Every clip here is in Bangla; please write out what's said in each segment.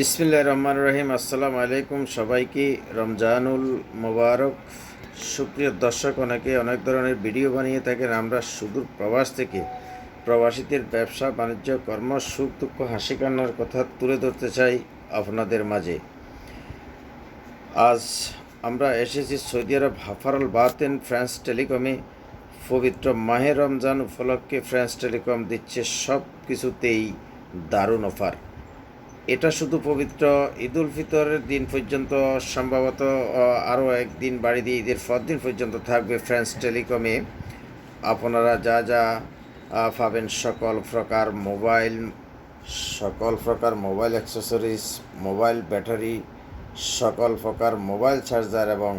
বিসমিল্লাহ রহমান রহিম। আসসালামু আলাইকুম সবাইকে। রমজানুল মোবারক। সুপ্রিয় দর্শক, অনেকে অনেক ধরনের ভিডিও বানিয়ে থাকেন। আমরা সুদূর প্রবাস থেকে প্রবাসীদের ব্যবসা, বাণিজ্য, কর্ম, সুখ, দুঃখ, হাসি, কান্নার কথা তুলে ধরতে চাই আপনাদের মাঝে। আজ আমরা এসেছি সৌদি আরব হাফারল বাতেন ফ্রান্স টেলিকমে। পবিত্র মাহে রমজান উপলক্ষে ফ্রান্স টেলিকম দিচ্ছে সব কিছুতেই দারুণ অফার। এটা শুধু পবিত্র ঈদ উল ফিতরের দিন পর্যন্ত, সম্ভবত আরও একদিন বাড়ি দিয়ে ঈদের পর দিন পর্যন্ত থাকবে ফ্রান্স টেলিকমে। আপনারা যা যা পাবেন সকল প্রকার মোবাইল, সকল প্রকার মোবাইল অ্যাক্সেসরিজ, মোবাইল ব্যাটারি, সকল প্রকার মোবাইল চার্জার এবং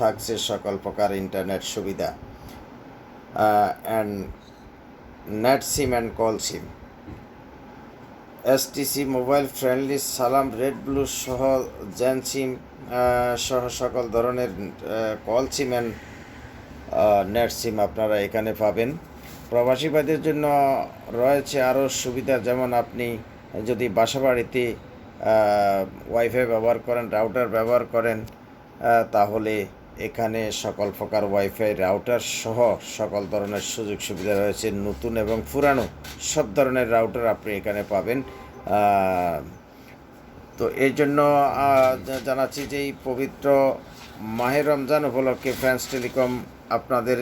থাকছে সকল প্রকার ইন্টারনেট সুবিধা and net SIM and call SIM STC mobile friendly, সালাম, রেড ব্লু সহ জেন সিম সহ সকল ধরনের call SIM and net SIM আপনারা এখানে পাবেন। প্রবাসী ভাইদের জন্য রয়েছে আরও সুবিধা, যেমন আপনি যদি বাসা বাড়িতে ওয়াইফাই ব্যবহার করেন রাউটার ব্যবহার করেন তাহলে এখানে সকল প্রকার ওয়াইফাই রাউটার সহ সকল ধরনের সুযোগ সুবিধা রয়েছে, নতুন এবং পুরানো। সব ধরনের রাউটার আপনি এখানে পাবেন। তো এই জন্য জানাচ্ছি যে এই পবিত্র মাহের রমজান উপলক্ষে ফ্রান্স টেলিকম আপনাদের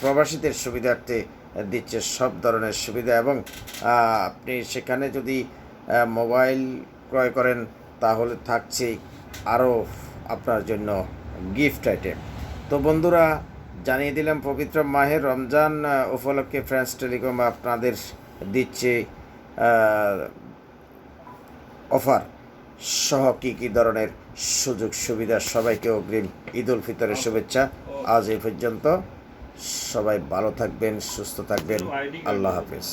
প্রবাসীদের সুবিধার্থে দিচ্ছে সব ধরনের সুবিধা এবং আপনি সেখানে যদি মোবাইল ক্রয় করেন তাহলে থাকছে আরও আপনার জন্য গিফট আইটেম। তো বন্ধুরা জানিয়ে দিলাম পবিত্র মাহের রমজান উপলক্ষে ফ্রান্স টেলিকম আপনাদের দিচ্ছে অফার। সহ কী কী ধরনের সুযোগ সুবিধা? সবাইকে অগ্রিম ঈদ উল ফিতরের শুভেচ্ছা। আজ এই পর্যন্ত। সবাই ভালো থাকবেন সুস্থ থাকবেন। আল্লাহ হাফেজ।